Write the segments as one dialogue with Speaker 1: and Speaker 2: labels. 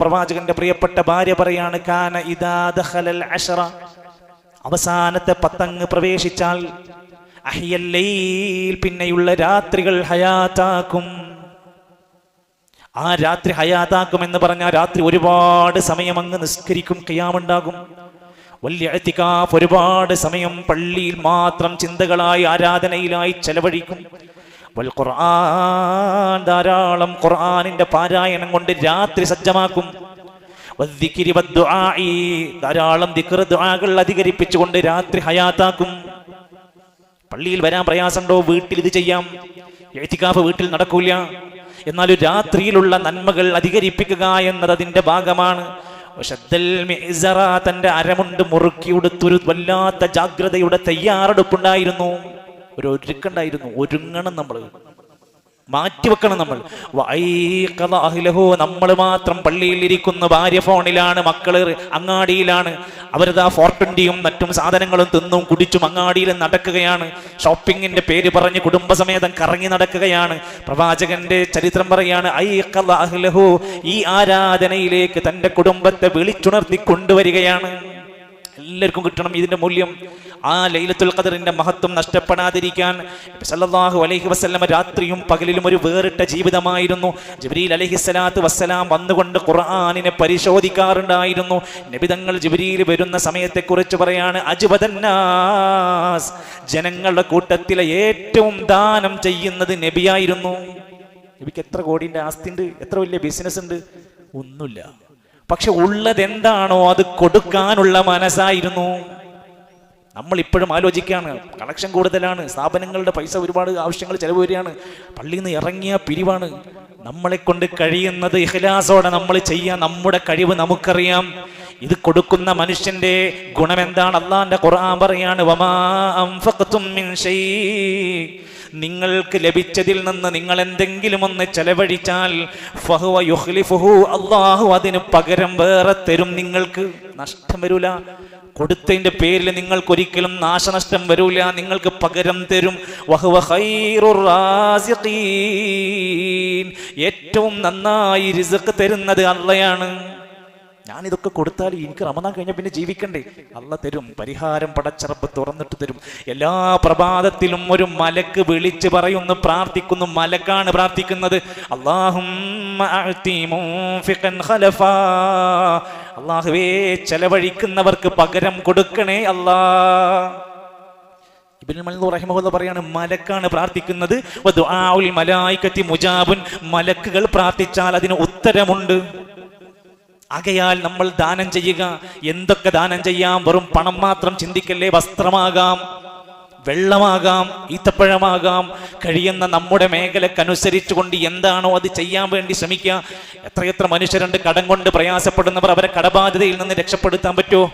Speaker 1: പ്രവാചകന്റെ പ്രിയപ്പെട്ട ഭാര്യ പറയാണ് കാന ഇദാദഖലൽ അഷറ അവസാനത്തെ പത്തങ്ങ് പ്രവേശിച്ചാൽ അഹിയൽ ലൈൽ പിന്നെയുള്ള രാത്രികൾ ഹയാത്താക്കും. ആ രാത്രി ഹയാത്താക്കും എന്ന് പറഞ്ഞാൽ രാത്രി ഒരുപാട് സമയം അങ്ങ് നിസ്കരിക്കും കയ്യാമുണ്ടാകും വലിയ എത്തിക്കാഫ് ഒരുപാട് സമയം പള്ളിയിൽ മാത്രം ചിന്തകളായി ആരാധനയിലായി ചെലവഴിക്കും. ഖുർആൻ ധാരാളം ഖുർആാനിന്റെ പാരായണം കൊണ്ട് രാത്രി സജ്ജമാക്കും. ധാരാളം ദിക്ർ ദുആകൾ അധികരിപ്പിച്ചുകൊണ്ട് രാത്രി ഹയാത്താക്കും. പള്ളിയിൽ വരാൻ പ്രയാസമുണ്ടോ? വീട്ടിൽ ഇത് ചെയ്യാം. എഴുത്തിക്കാഫ് വീട്ടിൽ നടക്കൂല. എന്നാലും രാത്രിയിലുള്ള നന്മകൾ അധികരിപ്പിക്കുക എന്നത് അതിന്റെ ഭാഗമാണ്. തന്റെ അരമുണ്ട് മുറുക്കിയുടുത്തൊരു വല്ലാത്ത ജാഗ്രതയുടെ തയ്യാറെടുപ്പുണ്ടായിരുന്നു. ഒരു ഒരുക്കണ്ടായിരുന്നു ഒരുങ്ങണം നമ്മൾ മാറ്റിവെക്കണം നമ്മൾ. വൈകലാഹിലഹോ നമ്മൾ മാത്രം പള്ളിയിൽ ഇരിക്കുന്ന ഭാര്യ ഫോണിലാണ് മക്കൾ അങ്ങാടിയിലാണ്. അവരതാ ഫോർട്ടുണ്ടിയും മറ്റും സാധനങ്ങളും തിന്നും കുടിച്ചും അങ്ങാടിയിൽ നടക്കുകയാണ്. ഷോപ്പിങ്ങിന്റെ പേര് പറഞ്ഞ് കുടുംബസമേതം കറങ്ങി നടക്കുകയാണ്. പ്രവാചകന്റെ ചരിത്രം പറയാണ് ഐ അഹ്ലഹു ഈ ആരാധനയിലേക്ക് തന്റെ കുടുംബത്തെ വിളിച്ചുണർത്തി കൊണ്ടുവരികയാണ്. എല്ലാവർക്കും കിട്ടണം ഇതിന്റെ മൂല്യം. ആ ലൈലത്തുൽ ഖദറിന്റെ മഹത്വം നഷ്ടപ്പെടാതിരിക്കാൻ സല്ലാഹു അലൈഹി വസല്ലമ രാത്രിയും പകലിലും ഒരു വേറിട്ട ജീവിതമായിരുന്നു. ജിബ്രീൽ അലൈഹി സ്വലാത്തു വസ്സലാം വന്നുകൊണ്ട് ഖുർആനിനെ പരിശോധിക്കാറുണ്ടായിരുന്നു. നബിതങ്ങൾ ജിബ്രീൽ വരുന്ന സമയത്തെക്കുറിച്ച് പറയാണ് അജുബദന്നാസ് ജനങ്ങളുടെ കൂട്ടത്തിലെ ഏറ്റവും ദാനം ചെയ്യുന്നത് നബിയായിരുന്നു. നബിക്ക് എത്ര കോടിന്റെ ആസ്തി ഉണ്ട് എത്ര വലിയ ബിസിനസ് ഉണ്ട് ഒന്നുമില്ല. പക്ഷെ ഉള്ളതെന്താണോ അത് കൊടുക്കാനുള്ള മനസ്സായിരുന്നു. നമ്മൾ ഇപ്പോഴും ആലോചിക്കുകയാണ് കളക്ഷൻ കൂടുതലാണ് സ്ഥാപനങ്ങളുടെ പൈസ ഒരുപാട് ആവശ്യങ്ങൾ ചെലവ് വരികയാണ് പള്ളിയിൽ നിന്ന് ഇറങ്ങിയ പിരിവാണ്. നമ്മളെ കൊണ്ട് കഴിയുന്നത് ഇഹ്ലാസോടെ നമ്മൾ ചെയ്യാൻ നമ്മുടെ കഴിവ് നമുക്കറിയാം. ഇത് കൊടുക്കുന്ന മനുഷ്യന്റെ ഗുണം എന്താണ് അള്ളാന്റെ ഖുർആൻ പറയാണ് വമാ നിങ്ങൾക്ക് ലഭിച്ചതിൽ നിന്ന് നിങ്ങൾ എന്തെങ്കിലും ഒന്ന് ചെലവഴിച്ചാൽ അള്ളാഹു അതിന് പകരം വേറെ തരും നിങ്ങൾക്ക്. നഷ്ടം വരൂല. കൊടുത്തതിന്റെ പേരിൽ നിങ്ങൾക്ക് ഒരിക്കലും നാശനഷ്ടം വരൂല. നിങ്ങൾക്ക് പകരം തരും. ഏറ്റവും നന്നായി റിസക് തരുന്നത് അള്ളയാണ്. ഞാൻ ഇതൊക്കെ കൊടുത്താൽ എനിക്ക് റമദാൻ കഴിഞ്ഞാൽ പിന്നെ ജീവിക്കണ്ടേ. അല്ല തരും പരിഹാരം പടച്ചറപ്പ് തുറന്നിട്ട് തരും. എല്ലാ പ്രഭാതത്തിലും ഒരു മലക്ക് വിളിച്ച് പറയുന്നു പ്രാർത്ഥിക്കുന്നു മലക്കാണ് പ്രാർത്ഥിക്കുന്നത്. അള്ളാഹും അള്ളാഹുവേ ചെലവഴിക്കുന്നവർക്ക് പകരം കൊടുക്കണേ അല്ലാ. പറയാണ് മലക്കാണ് പ്രാർത്ഥിക്കുന്നത്. മലായിക്കത്തി മുജാബുൻ. മലക്കുകൾ പ്രാർത്ഥിച്ചാൽ അതിന് ഉത്തരമുണ്ട്. ആകയാൽ നമ്മൾ ദാനം ചെയ്യുക. എന്തൊക്കെ ദാനം ചെയ്യാം? വെറും പണം മാത്രം ചിന്തിക്കല്ലേ? വസ്ത്രമാകാം വെള്ളമാകാം ഈത്തപ്പഴമാകാം. കഴിയുന്ന നമ്മുടെ മേഖലക്കനുസരിച്ചുകൊണ്ട് എന്താണോ അത് ചെയ്യാൻ വേണ്ടി ശ്രമിക്കുക. എത്രയെത്ര മനുഷ്യരുണ്ട് കടം കൊണ്ട് പ്രയാസപ്പെടുന്നവർ അവരെ കടബാധ്യതയിൽ നിന്ന് രക്ഷപ്പെടുത്താൻ പറ്റുമോ?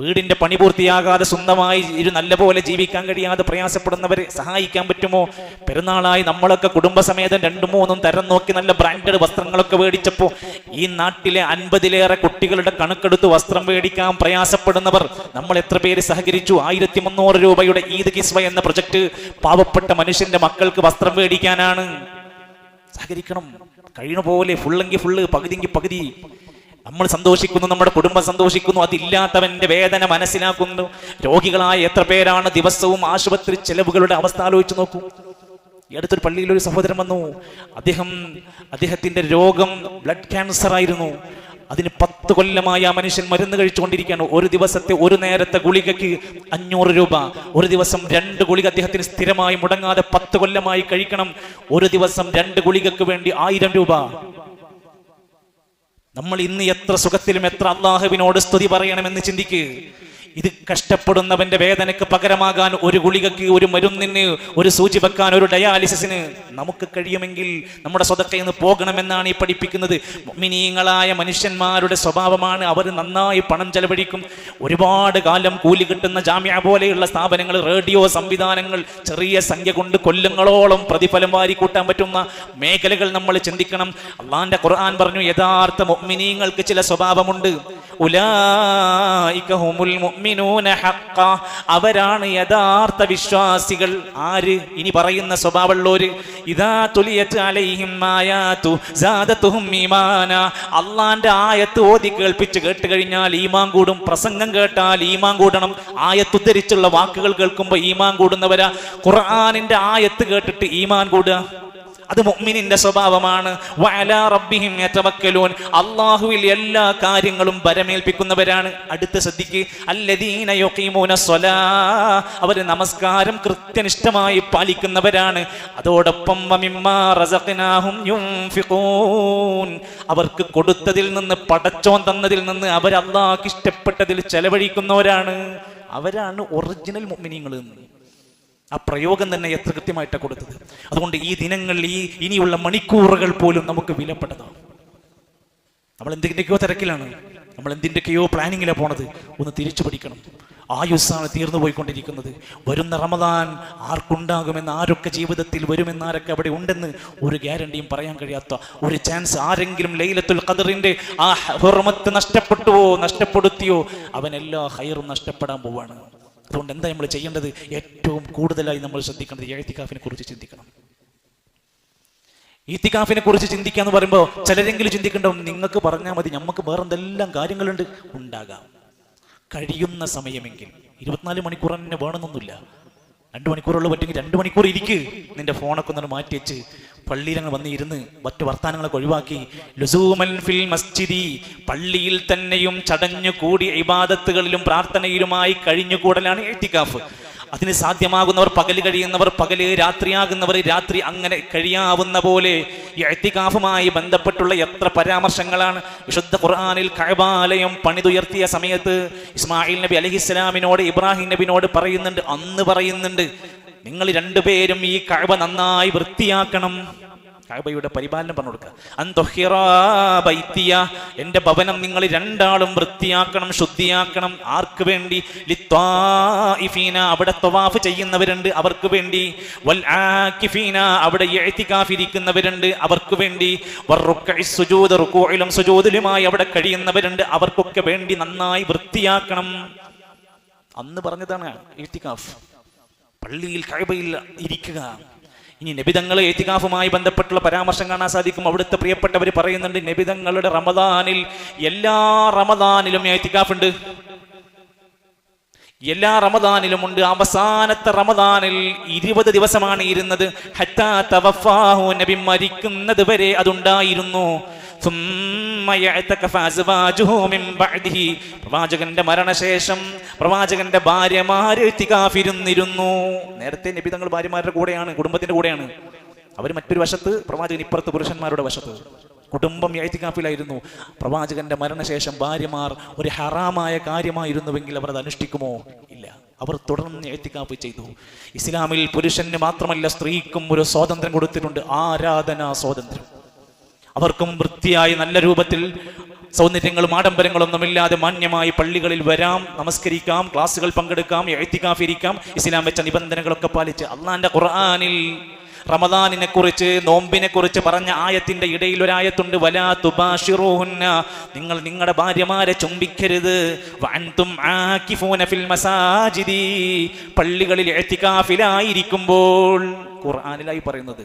Speaker 1: വീടിന്റെ പണി പൂർത്തിയാകാതെ സ്വന്തമായി ഒരു നല്ല പോലെ ജീവിക്കാൻ കഴിയാതെ പ്രയാസപ്പെടുന്നവരെ സഹായിക്കാൻ പറ്റുമോ? പെരുന്നാളായി നമ്മളൊക്കെ കുടുംബസമേതം രണ്ടും മൂന്നും തരം നോക്കി നല്ല ബ്രാൻഡഡ് വസ്ത്രങ്ങളൊക്കെ മേടിച്ചപ്പോ ഈ നാട്ടിലെ അൻപതിലേറെ കുട്ടികളുടെ കണക്കെടുത്ത് വസ്ത്രം മേടിക്കാൻ പ്രയാസപ്പെടുന്നവർ നമ്മൾ എത്ര പേര് സഹകരിച്ചു? ആയിരത്തി മുന്നൂറ് രൂപയുടെ ഈദ് കിസ്വ എന്ന പ്രൊജക്ട് പാവപ്പെട്ട മനുഷ്യന്റെ മക്കൾക്ക് വസ്ത്രം മേടിക്കാനാണ്. സഹകരിക്കണം. കഴിയണ പോലെ ഫുള്ളെങ്കിൽ ഫുള്ള് പകുതിയെങ്കിൽ പകുതി. നമ്മൾ സന്തോഷിക്കുന്നു നമ്മുടെ കുടുംബം സന്തോഷിക്കുന്നു അതില്ലാത്തവന്റെ വേദന മനസ്സിലാക്കുന്നു. രോഗികളായ എത്ര പേരാണ് ദിവസവും ആശുപത്രി ചെലവുകളുടെ അവസ്ഥ ആലോചിച്ച് നോക്കൂ. ഈ അടുത്തൊരു പള്ളിയിൽ ഒരു സഹോദരൻ വന്നു. അദ്ദേഹം അദ്ദേഹത്തിന്റെ രോഗം ബ്ലഡ് ക്യാൻസർ ആയിരുന്നു. അതിന് പത്ത് കൊല്ലമായി ആ മനുഷ്യൻ മരുന്ന് കഴിച്ചുകൊണ്ടിരിക്കുകയാണ്. ഒരു ദിവസത്തെ ഒരു നേരത്തെ ഗുളികയ്ക്ക് അഞ്ഞൂറ് രൂപ. ഒരു ദിവസം രണ്ട് ഗുളിക അദ്ദേഹത്തിന് സ്ഥിരമായി മുടങ്ങാതെ പത്ത് കൊല്ലമായി കഴിക്കണം. ഒരു ദിവസം രണ്ട് ഗുളികയ്ക്ക് വേണ്ടി ആയിരം രൂപ. നമ്മൾ ഇന്ന് എത്ര സുഖത്തിലും എത്ര അള്ളാഹുവിനോട് സ്തുതി പറയണമെന്ന് ചിന്തിക്ക്. ഇത് കഷ്ടപ്പെടുന്നവന്റെ വേദനയ്ക്ക് പകരമാകാൻ ഒരു ഗുളികക്ക് ഒരു മരുന്നിന് ഒരു സൂചി വെക്കാൻ ഒരു ഡയാലിസിന് നമുക്ക് കഴിയുമെങ്കിൽ നമ്മുടെ സ്വതക്കയിൽ നിന്ന് പോകണമെന്നാണ് ഈ പഠിപ്പിക്കുന്നത്. മിനീങ്ങളായ മനുഷ്യന്മാരുടെ സ്വഭാവമാണ് അവർ നന്നായി പണം ചെലവഴിക്കും. ഒരുപാട് കാലം കൂലി കിട്ടുന്ന ജാമ്യ പോലെയുള്ള സ്ഥാപനങ്ങൾ റേഡിയോ സംവിധാനങ്ങൾ ചെറിയ സംഖ്യ കൊണ്ട് കൊല്ലങ്ങളോളം പ്രതിഫലം വാരി കൂട്ടാൻ പറ്റുന്ന മേഖലകൾ നമ്മൾ ചിന്തിക്കണം. അള്ളാന്റെ ഖുർആൻ പറഞ്ഞു യഥാർത്ഥ മുഅ്മിനീങ്ങൾക്ക് ചില സ്വഭാവമുണ്ട്. ഉലാ അവരാണ് യഥാർത്ഥ വിശ്വാസികൾ. ആര്? ഇനി പറയുന്ന സ്വഭാവമുള്ളവര് ഇതാ തുലിയത്ത് അലൈഹിം ആയാതു സാദത്തുഹും ഈമാന. അള്ളാന്റെ ആയത്ത് ഓതി കേൾപ്പിച്ച് കേട്ട് കഴിഞ്ഞാൽ ഈമാൻ കൂടും. പ്രസംഗം കേട്ടാൽ ഈമാൻ കൂടണം. ആയത്ത് ഉദ്ധരിച്ചുള്ള വാക്കുകൾ കേൾക്കുമ്പോൾ ഈമാൻ കൂടുന്നവരാ. ഖുർആനിന്റെ ആയത്ത് കേട്ടിട്ട് ഈമാൻ കൂടുക. അത് മുഅ്മിനിന്റെ സ്വഭാവമാണ്. വഅലാ റബ്ബിഹിം യതവക്കലൂൻ. അല്ലാഹുവിൽ എല്ലാ കാര്യങ്ങളും ബരമേൽപ്പിക്കുന്നവരാണ്. അടുത്ത ശ്രദ്ധിക്ക്. അല്ലദീന യുഖീമൂന സ്വലാ. നമസ്കാരം കൃത്യനിഷ്ഠമായി പാലിക്കുന്നവരാണ്. അതോടൊപ്പം വമിമ്മാ യുൻഫിഖൂൻ. അവർക്ക് കൊടുത്തതിൽ നിന്ന് പടച്ചോൻ തന്നതിൽ നിന്ന് അവർ അള്ളാഹ്ക്ക് ഇഷ്ടപ്പെട്ടതിൽ ചെലവഴിക്കുന്നവരാണ്. അവരാണ് ഒറിജിനൽ മുഅ്മിനീങ്ങൾ എന്ന്. ആ പ്രയോഗം തന്നെ എത്ര കൃത്യമായിട്ടാണ് കൊടുത്തത്? അതുകൊണ്ട് ഈ ദിനങ്ങൾ ഈ ഇനിയുള്ള മണിക്കൂറുകൾ പോലും നമുക്ക് വിലപ്പെട്ടതാണ്. നമ്മൾ എന്തിന്റെയൊക്കെയോ തിരക്കിലാണ്. നമ്മൾ എന്തിന്റെയൊക്കെയോ പ്ലാനിങ്ങിലാണ് പോണത്. ഒന്ന് തിരിച്ചു പഠിക്കണം. ആയുസ്സാണ് തീർന്നു പോയിക്കൊണ്ടിരിക്കുന്നത്. വരുന്ന റമദാൻ ആർക്കുണ്ടാകുമെന്ന് ആരൊക്കെ ജീവിതത്തിൽ വരുമെന്ന് ആരൊക്കെ അവിടെ ഉണ്ടെന്ന് ഒരു ഗ്യാരണ്ടിയും പറയാൻ കഴിയാത്ത ഒരു ചാൻസ് ആരെങ്കിലും ലൈലത്തുൽ ഖദറിന്റെ ആ ഹുറമത്ത് നഷ്ടപ്പെട്ടുവോ നഷ്ടപ്പെടുത്തിയോ അവൻ എല്ലാ ഹൈറും നഷ്ടപ്പെടാൻ പോവാണ്. അതുകൊണ്ട് എന്താ നമ്മൾ ചെയ്യേണ്ടത്? ഏറ്റവും കൂടുതലായി നമ്മൾ ശ്രദ്ധിക്കേണ്ടത് എഴുത്തിക്കാഫിനെ കുറിച്ച് ചിന്തിക്കണം. ഈത്തിക്കാഫിനെ കുറിച്ച് ചിന്തിക്കുക എന്ന് പറയുമ്പോൾ ചിലരെങ്കിലും ചിന്തിക്കണ്ടാവും നിങ്ങൾക്ക് പറഞ്ഞാൽ മതി നമുക്ക് വേറെ എന്തെല്ലാം കാര്യങ്ങളുണ്ട്? ഉണ്ടാകാം. കഴിയുന്ന സമയമെങ്കിൽ. ഇരുപത്തിനാല് മണിക്കൂർ തന്നെ വേണമെന്നൊന്നുമില്ല. രണ്ട് മണിക്കൂറുള്ള പറ്റുമെങ്കിൽ രണ്ട് മണിക്കൂർ ഇരിക്ക്. നിന്റെ ഫോണൊക്കെ ഒന്ന് മാറ്റി വെച്ച് പള്ളിയിൽ അങ്ങ് വന്ന് ഇരുന്ന് മറ്റു വർത്താനങ്ങളൊക്കെ ഒഴിവാക്കി. ലുസൂമൻ ഫിൽ മസ്ജിദി പള്ളിയിൽ തന്നെയും ചടഞ്ഞു കൂടി ഇബാദത്തുകളിലും പ്രാർത്ഥനയിലുമായി കഴിഞ്ഞുകൂടലാണ് എഴുത്തിക്കാഫ് അതിന് സാധ്യമാകുന്നവർ പകൽ കഴിയുന്നവർ പകൽ രാത്രിയാകുന്നവർ രാത്രി അങ്ങനെ കഴിയാവുന്ന പോലെ ഈ എത്തികാഫുമായി ബന്ധപ്പെട്ടുള്ള എത്ര പരാമർശങ്ങളാണ്. വിശുദ്ധ ഖുർആാനിൽ കഴബാലയം പണിതുയർത്തിയ സമയത്ത് ഇസ്മായിൽ നബി അലഹിസ്സലാമിനോട് ഇബ്രാഹിം നബിനോട് പറയുന്നുണ്ട് അന്ന് പറയുന്നുണ്ട് നിങ്ങൾ രണ്ടുപേരും ഈ കഴവ നന്നായി വൃത്തിയാക്കണം. കഅബയുടെ പരിപാലനം പറഞ്ഞു കൊടുക്കുക. എന്റെ ഭവനം നിങ്ങൾ രണ്ടാളും വൃത്തിയാക്കണം ശുദ്ധിയാക്കണം. ആർക്ക് വേണ്ടി? അവിടെ തവാഫ് ചെയ്യുന്നവരുണ്ട് അവർക്ക് വേണ്ടി. വൽ ആക്കിഫീന അവിടെ എഴുത്തിക്കാഫിരിക്കുന്നവരുണ്ട് അവർക്ക് വേണ്ടി. സുജൂദ് റുകൂഇലും സുജൂദിലുമായി അവിടെ കഴിയുന്നവരുണ്ട് അവർക്കൊക്കെ വേണ്ടി നന്നായി വൃത്തിയാക്കണം. അന്ന് പറഞ്ഞതാണ് എഴുത്തിക്കാഫ് പള്ളിയിൽ കഴിവയിൽ ഇരിക്കുക. ഇനി നബിതങ്ങൾ ഏത്തികാഫുമായി ബന്ധപ്പെട്ടുള്ള പരാമർശം കാണാൻ സാധിക്കും. അവിടുത്തെ പ്രിയപ്പെട്ടവർ പറയുന്നുണ്ട് നബിതങ്ങളുടെ റമദാനിൽ എല്ലാ റമദാനിലും ഏത്തികാഫ് എല്ലാ റമദാനിലും ഉണ്ട് അവസാനത്തെ റമദാനിൽ ഇരുപത് ദിവസമാണ് ഇരുന്നത്. ഹത്താ തവഫാഹു നബി മരിക്കുന്നത് വരെ അതുണ്ടായിരുന്നു. പ്രവാചകന്റെ മരണശേഷം പ്രവാചകന്റെ ഭാര്യമാര് തികാഫിരുന്നിരുന്നു. നേരത്തെ നബി തങ്ങൾ ഭാര്യമാരുടെ കൂടെയാണ് കുടുംബത്തിന്റെ കൂടെയാണ്. അവർ മറ്റൊരു വശത്ത് പ്രവാചകൻ ഇപ്പുറത്ത് പുരുഷന്മാരുടെ വശത്ത്. കുടുംബം യൈത്തിക്കാഫിലായിരുന്നു പ്രവാചകന്റെ മരണശേഷം ഭാര്യമാർ ഒരു ഹറാമായ കാര്യമായിരുന്നുവെങ്കിൽ അവർ അത് അനുഷ്ഠിക്കുമോ? ഇല്ല. അവർ തുടർന്ന് എഴുത്തിക്കാപ്പ് ചെയ്തു. ഇസ്ലാമിൽ പുരുഷന് മാത്രമല്ല സ്ത്രീക്കും ഒരു സ്വാതന്ത്ര്യം കൊടുത്തിട്ടുണ്ട്. ആരാധനാ സ്വാതന്ത്ര്യം. അവർക്കും വൃത്തിയായി നല്ല രൂപത്തിൽ സൗന്ദര്യങ്ങളും ആഡംബരങ്ങളൊന്നുമില്ലാതെ മാന്യമായി പള്ളികളിൽ വരാം നമസ്കരിക്കാം ക്ലാസ്സുകൾ പങ്കെടുക്കാം എഴുത്തിക്കാഫിരിക്കാം ഇസ്ലാം വെച്ച നിബന്ധനകളൊക്കെ പാലിച്ച് അള്ളാന്റെ ഖുർആാനിൽ റമദാനിനെ കുറിച്ച് നോമ്പിനെ കുറിച്ച് പറഞ്ഞ ആയത്തിന്റെ ഇടയിൽ ഒരായത്തുണ്ട് വലാ തുബാഷിറൂഹുന്ന നിങ്ങൾ നിങ്ങളുടെ ഭാര്യമാരെ ചുംബിക്കരുത് വൻതും ഫിൽ മസാജിദി പള്ളികളിൽ എത്തിക്കാഫിലായിരിക്കുമ്പോൾ ഖുർആാനിലായി പറയുന്നത്.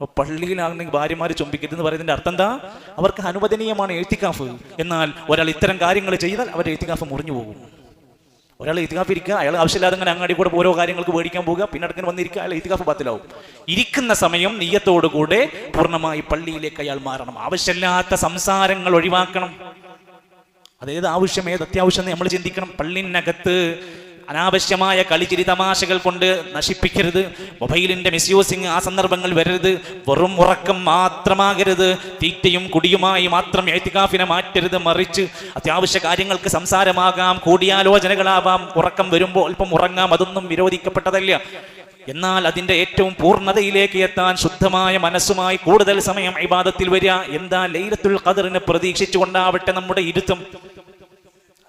Speaker 1: അപ്പൊ പള്ളിയിലാണെങ്കിൽ ഭാര്യമാര് ചുംബിക്കരുത് എന്ന് പറയുന്നതിന്റെ അർത്ഥം എന്താ? അവർക്ക് അനുവദനീയമാണ് എഴുത്തിക്കാഫ്. എന്നാൽ ഒരാൾ ഇത്തരം കാര്യങ്ങൾ ചെയ്താൽ അവരുടെ എഴുത്തിക്കാഫ് മുറിഞ്ഞു പോകും. ഒരാൾ ഇത്തികാഫ് ഇരിക്കുക അയാൾ ആവശ്യമില്ലാതെ അങ്ങനെ അങ്ങാടി കൂടെ ഓരോ കാര്യങ്ങൾക്ക് മേടിക്കാൻ പോകുക പിന്നെ അടുക്കൻ വന്നിരിക്കുക അയാൾ ഇത്തികാഫ് ബാത്തിലാവും ഇരിക്കുന്ന സമയം നീയത്തോടുകൂടെ പൂർണമായി പള്ളിയിലേക്ക് അയാൾ മാറണം. ആവശ്യമില്ലാത്ത സംസാരങ്ങൾ ഒഴിവാക്കണം. അതേത് ആവശ്യം ഏത് അത്യാവശ്യം നമ്മൾ ചിന്തിക്കണം. പള്ളിനകത്ത് അനാവശ്യമായ കളിച്ചിരി തമാശകൾ കൊണ്ട് നശിപ്പിക്കരുത്. മൊബൈലിന്റെ മിസ്യൂസിങ് ആ സന്ദർഭങ്ങൾ വരരുത്. വെറും ഉറക്കം മാത്രമാകരുത്. തീറ്റയും കുടിയുമായി മാത്രം എഴുത്തിക്കാഫിനെ മാറ്റരുത്. മറിച്ച് അത്യാവശ്യ കാര്യങ്ങൾക്ക് സംസാരമാകാം. കൂടിയാലോചനകളാവാം. ഉറക്കം വരുമ്പോൾ അല്പം ഉറങ്ങാം. അതൊന്നും വിരോധിക്കപ്പെട്ടതല്ല. എന്നാൽ അതിന്റെ ഏറ്റവും പൂർണതയിലേക്ക് എത്താൻ ശുദ്ധമായ മനസ്സുമായി കൂടുതൽ സമയം ഇബാദത്തിൽ വരിക. എന്താ ലൈലത്തുൽ ഖദറിനെ പ്രതീക്ഷിച്ചുകൊണ്ടാവട്ടെ നമ്മുടെ ഇരുത്തം.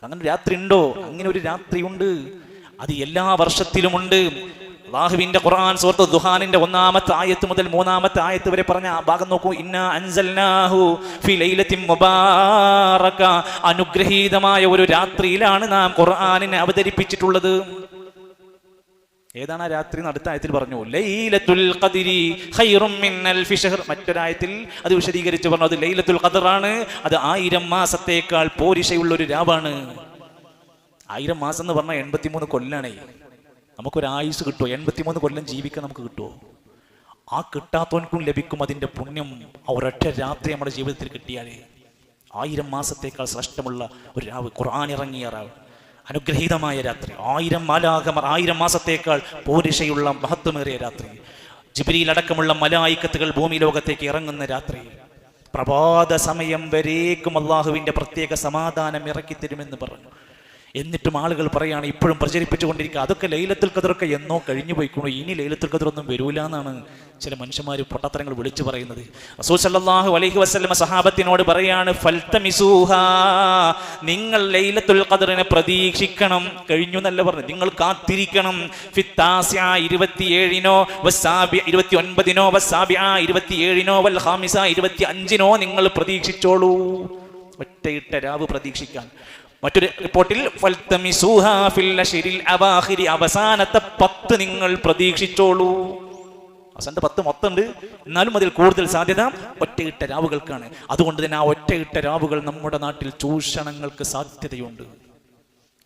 Speaker 1: അങ്ങനെ രാത്രി ഉണ്ടോ? അങ്ങനെ ഒരു രാത്രി ഉണ്ട് അത് എല്ലാ വർഷത്തിലുമുണ്ട്. അള്ളാഹുവിന്റെ ഖുർആൻ സുഹൃത്ത് ദുഹാനിന്റെ ഒന്നാമത്തെ ആയത്ത് മുതൽ മൂന്നാമത്തെ ആയത്ത് വരെ പറഞ്ഞ ആ ഭാഗം നോക്കൂ. ഇന്ന അൻസൽനാഹു മുബാറക. അനുഗ്രഹീതമായ ഒരു രാത്രിയിലാണ് നാം ഖുർആനിനെ അവതരിപ്പിച്ചിട്ടുള്ളത്. ഏതാണ് ആ രാത്രി അടുത്ത ആയത്തിൽ പറഞ്ഞു. ലൈലത്തുൽ ഖദിരി ഖൈറും മിൻ അൽഫി മറ്റൊരായത്തിൽ അത് വിശദീകരിച്ച് പറഞ്ഞു. അത് ലൈലത്തുൽ ഖദറാണ്. അത് ആയിരം മാസത്തേക്കാൾ പോരിശയുള്ള ഒരു രാവാണ്. ആയിരം മാസം എന്ന് പറഞ്ഞാൽ എൺപത്തിമൂന്ന് കൊല്ലാണേ. നമുക്കൊരു ആയുസ് കിട്ടുമോ എൺപത്തിമൂന്ന് കൊല്ലം ജീവിക്കാൻ നമുക്ക് കിട്ടുമോ ആ കിട്ടാത്തവൻക്കും ലഭിക്കും അതിന്റെ പുണ്യം. ആ ഒരൊറ്റ രാത്രി നമ്മുടെ ജീവിതത്തിൽ കിട്ടിയാലേ. ആയിരം മാസത്തേക്കാൾ ശ്രേഷ്ഠമുള്ള ഒരു രാവ് ഖുർആൻ ഇറങ്ങിയ രാവ് അനുഗ്രഹീതമായ രാത്രി. ആയിരം മാലാകമർ ആയിരം മാസത്തേക്കാൾ പോരിഷയുള്ള മഹത്വമേറിയ രാത്രി. ജിബിരിയിൽ അടക്കമുള്ള മലായിക്കത്തുകൾ ഭൂമി ലോകത്തേക്ക് ഇറങ്ങുന്ന രാത്രി. പ്രഭാത സമയം വരേക്കും അള്ളാഹുവിന്റെ പ്രത്യേക സമാധാനം ഇറക്കിത്തരുമെന്ന് പറഞ്ഞു. എന്നിട്ടും ആളുകൾ പറയാണ് ഇപ്പോഴും പ്രചരിപ്പിച്ചുകൊണ്ടിരിക്കുക. അതൊക്കെ ലൈലത്തിൽ കതിറൊക്കെ എന്നോ കഴിഞ്ഞു പോയിക്കുന്നു ഇനി ലൈലത്തിൽ കതിറൊന്നും വരൂല എന്നാണ് ചില മനുഷ്യന്മാർ പൊട്ടത്തരങ്ങൾ വിളിച്ചു പറയുന്നത്. റസൂൽ സല്ലല്ലാഹു അലൈഹി വസല്ലമ സഹാബത്തിനോട് പറയാണ് നിങ്ങൾ ലൈലത്തുൽ ഖദറിനെ പ്രതീക്ഷിക്കണം. കഴിഞ്ഞു എന്നല്ല പറഞ്ഞു നിങ്ങൾ കാത്തിരിക്കണം. ഇരുപത്തിയേഴിനോ ഇരുപത്തി ഒൻപതിനോ ഇരുപത്തിയേഴിനോ വൽ ഹാമിസ ഇരുപത്തി അഞ്ചിനോ നിങ്ങൾ പ്രതീക്ഷിച്ചോളൂ. ഒറ്റയിട്ട രാവ് പ്രതീക്ഷിക്കാൻ. മറ്റൊരു റിപ്പോർട്ടിൽ അവസാനത്തെ പത്ത് നിങ്ങൾ പ്രതീക്ഷിച്ചോളൂ. അവസാനത്തെ പത്ത് മൊത്തമുണ്ട്. എന്നാലും അതിൽ കൂടുതൽ സാധ്യത ഒറ്റയിട്ട രാവുകൾക്കാണ്. അതുകൊണ്ട് തന്നെ ആ ഒറ്റയിട്ട രാവുകൾ നമ്മുടെ നാട്ടിൽ ചൂഷണങ്ങൾക്ക് സാധ്യതയുണ്ട്.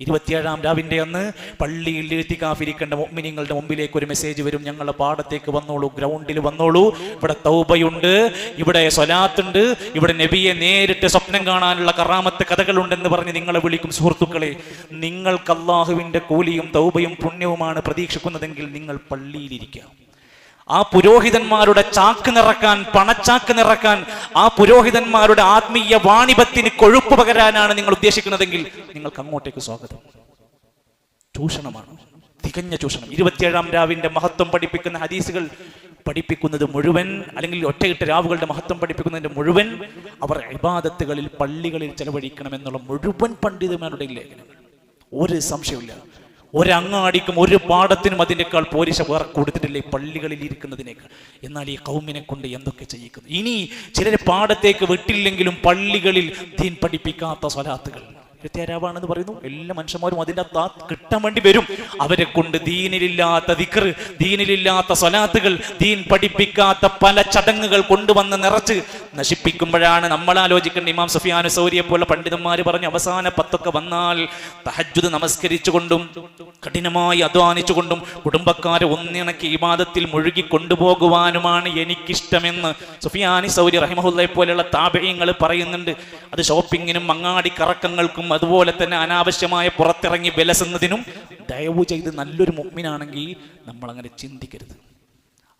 Speaker 1: ഇരുപത്തിയേഴാം രാവിന്റെ അന്ന് പള്ളിയിൽ എഴുത്തിക്കാഫിരിക്കേണ്ട മൊമ്മിനിങ്ങളുടെ മുമ്പിലേക്ക് ഒരു മെസ്സേജ് വരും. ഞങ്ങളുടെ പാടത്തേക്ക് വന്നോളൂ ഗ്രൗണ്ടിൽ വന്നോളൂ. ഇവിടെ തൗബയുണ്ട് ഇവിടെ സ്വലാത്തുണ്ട് ഇവിടെ നബിയെ നേരിട്ട് സ്വപ്നം കാണാനുള്ള കറാമത്ത് കഥകളുണ്ടെന്ന് പറഞ്ഞ് നിങ്ങളെ വിളിക്കും സുഹൃത്തുക്കളെ. നിങ്ങൾക്ക് അള്ളാഹുവിന്റെ കൂലിയും തൗബയും പുണ്യവുമാണ് പ്രതീക്ഷിക്കുന്നതെങ്കിൽ നിങ്ങൾ പള്ളിയിലിരിക്കാം ആ പുരോഹിതന്മാരുടെ ചാക്ക് നിറക്കാൻ പണച്ചാക്ക് നിറക്കാൻ ആ പുരോഹിതന്മാരുടെ ആത്മീയ വാണിഭത്തിന് കൊഴുപ്പ് പകരാനാണ് നിങ്ങൾ ഉദ്ദേശിക്കുന്നതെങ്കിൽ നിങ്ങൾക്ക് അങ്ങോട്ടേക്ക് സ്വാഗതം. ചൂഷണമാണ്. തികഞ്ഞ ചൂഷണം. ഇരുപത്തിയേഴാം രാവിന്റെ മഹത്വം പഠിപ്പിക്കുന്ന ഹദീസുകൾ പഠിപ്പിക്കുന്നത് മുഴുവൻ അല്ലെങ്കിൽ ഒറ്റയിട്ട രാവുകളുടെ മഹത്വം പഠിപ്പിക്കുന്നതിന്റെ മുഴുവൻ അവർ ഇബാദത്തുകളിൽ പള്ളികളിൽ ചെലവഴിക്കണം എന്നുള്ള മുഴുവൻ പണ്ഡിതന്മാരുടെ ലേഖനങ്ങൾ. ഒരു സംശയമില്ല ഒരങ്ങാടിക്കും ഒരു പാടത്തിനും അതിനേക്കാൾ പോലീസ് വേറെ കൊടുത്തിട്ടില്ല ഈ പള്ളികളിൽ ഇരിക്കുന്നതിനേക്കാൾ. എന്നാൽ ഈ കൗമിനെ കൊണ്ട് എന്തൊക്കെ ചെയ്യിക്കുന്നു? ഇനി ചിലർ പാടത്തേക്ക് വിട്ടില്ലെങ്കിലും പള്ളികളിൽ ദീൻ പഠിപ്പിക്കാത്ത സ്വലാത്തുകൾ. ഇരുപത്തിയാറാവാണെന്ന് പറയുന്നു. എല്ലാ മനുഷ്യന്മാരും അതിന്റെ താ കിട്ടാൻ വേണ്ടി വരും. അവരെ കൊണ്ട് ദീനിലില്ലാത്ത ദിക്ർ ദീനിലില്ലാത്ത സ്വലാത്തുകൾ ദീൻ പഠിപ്പിക്കാത്ത പല ചടങ്ങുകൾ കൊണ്ടുവന്ന് നിറച്ച് നശിപ്പിക്കുമ്പോഴാണ് നമ്മൾ ആലോചിക്കേണ്ട ഇമാം സഫിയാനു സൗരിയെ പോലെ പണ്ഡിതന്മാർ പറഞ്ഞു അവസാന പത്തൊക്കെ വന്നാൽ തഹജ്ജുദ് നമസ്കരിച്ചുകൊണ്ടും കഠിനമായി അധ്വാനിച്ചുകൊണ്ടും കുടുംബക്കാരെ ഒന്നിണക്കി ഇബാദത്തിൽ മുഴുകി കൊണ്ടുപോകുവാനുമാണ് എനിക്കിഷ്ടമെന്ന് സുഫിയാനി സൗരി റഹിമഹുല്ലയെ പോലെയുള്ള താപയങ്ങൾ പറയുന്നുണ്ട്. അത് ഷോപ്പിങ്ങിനും അങ്ങാടി കറക്കങ്ങൾക്കും അതുപോലെ തന്നെ അനാവശ്യമായ പുറത്തിറങ്ങി വിലസുന്നതിനും ദയവ് ചെയ്ത് നല്ലൊരു മുഗ്മിനാണെങ്കിൽ നമ്മൾ അങ്ങനെ ചിന്തിക്കരുത്.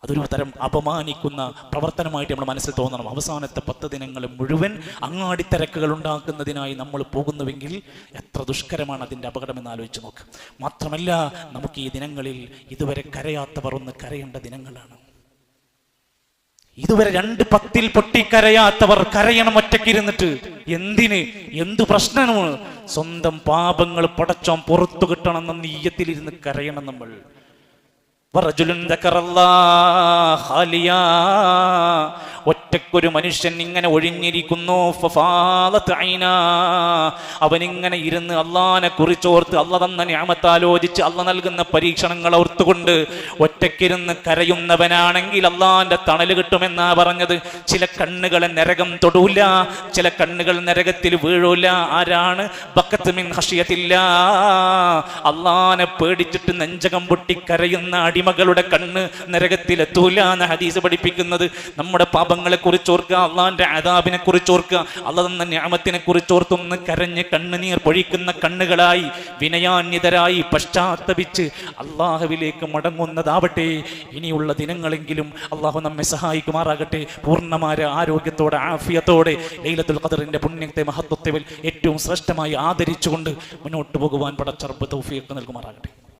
Speaker 1: അതൊരു തരം അപമാനിക്കുന്ന പ്രവർത്തനമായിട്ട് നമ്മുടെ മനസ്സിൽ തോന്നണം. അവസാനത്തെ പത്ത് ദിനങ്ങൾ മുഴുവൻ അങ്ങാടി തിരക്കുകൾ ഉണ്ടാക്കുന്നതിനായി നമ്മൾ പോകുന്നുവെങ്കിൽ എത്ര ദുഷ്കരമാണ് അതിന്റെ അപകടമെന്ന് ആലോചിച്ച് നോക്ക്. മാത്രമല്ല നമുക്ക് ഈ ദിനങ്ങളിൽ ഇതുവരെ കരയാത്തവർ ഒന്ന് കരയേണ്ട ദിനങ്ങളാണ്. ഇതുവരെ രണ്ട് പത്തിൽ പൊട്ടിക്കരയാത്തവർ കരയണം ഒറ്റയ്ക്കിരുന്നിട്ട് എന്തിന്? എന്ത് പ്രശ്നമാണ്? സ്വന്തം പാപങ്ങൾ പടച്ചോം പുറത്തു കിട്ടണമെന്ന നീയത്തിലിരുന്ന് കരയണം നമ്മൾ. വറജുലുൻ ദക്കറല്ലാഹ് ഖാലിയാ. ഒറ്റക്കൊരു മനുഷ്യൻ ഇങ്ങനെ ഒഴിഞ്ഞിരിക്കുന്നു. അവനിങ്ങനെ ഇരുന്ന് അള്ളാനെ കുറിച്ചോർത്ത് അള്ള തന്ന ഞാമത്താലോചിച്ച് അള്ള നൽകുന്ന പരീക്ഷണങ്ങൾ ഓർത്തുകൊണ്ട് ഒറ്റക്കിരുന്ന് കരയുന്നവനാണെങ്കിൽ അള്ളാന്റെ തണൽ കിട്ടുമെന്നാ പറഞ്ഞത്. ചില കണ്ണുകളെ നരകം തൊടൂല ചില കണ്ണുകൾ നരകത്തിൽ വീഴൂല. ആരാണ്? ബക്കത്ത് മിൻ അള്ളാനെ പേടിച്ചിട്ട് നെഞ്ചകം പൊട്ടി കരയുന്ന അടിമകളുടെ കണ്ണ് നരകത്തിലെത്തൂല എന്ന് ഹദീസ് പഠിപ്പിക്കുന്നത്. നമ്മുടെ പാപങ്ങളെ കുറിച്ച് ഓർക്കുക അള്ളാന്റെ ആദാബിനെ കുറിച്ചോർക്കുക അള്ള തന്ന ഞാമത്തിനെ കുറിച്ചോർത്തൊന്ന് കരഞ്ഞ് കണ്ണുനീർ പൊഴിക്കുന്ന കണ്ണുകളായി വിനയാന്യതരായി പശ്ചാത്തപിച്ച് അള്ളാഹുവിലേക്ക് മടങ്ങുന്നതാവട്ടെ. ഇനിയുള്ള ദിനങ്ങളെങ്കിലും അള്ളാഹു നമ്മെ സഹായിക്കുമാറാകട്ടെ. പൂർണമായ ആരോഗ്യത്തോടെ ആഫിയത്തോടെ ലൈലത്തുൽ ഖദറിന്റെ പുണ്യത്തെ മഹത്വത്തിൽ ഏറ്റവും ശ്രേഷ്ഠമായി ആദരിച്ചുകൊണ്ട് മുന്നോട്ട് പോകുവാൻ പടച്ചറപ്പ് തൗഫീഖ് നൽകുമാറാകട്ടെ.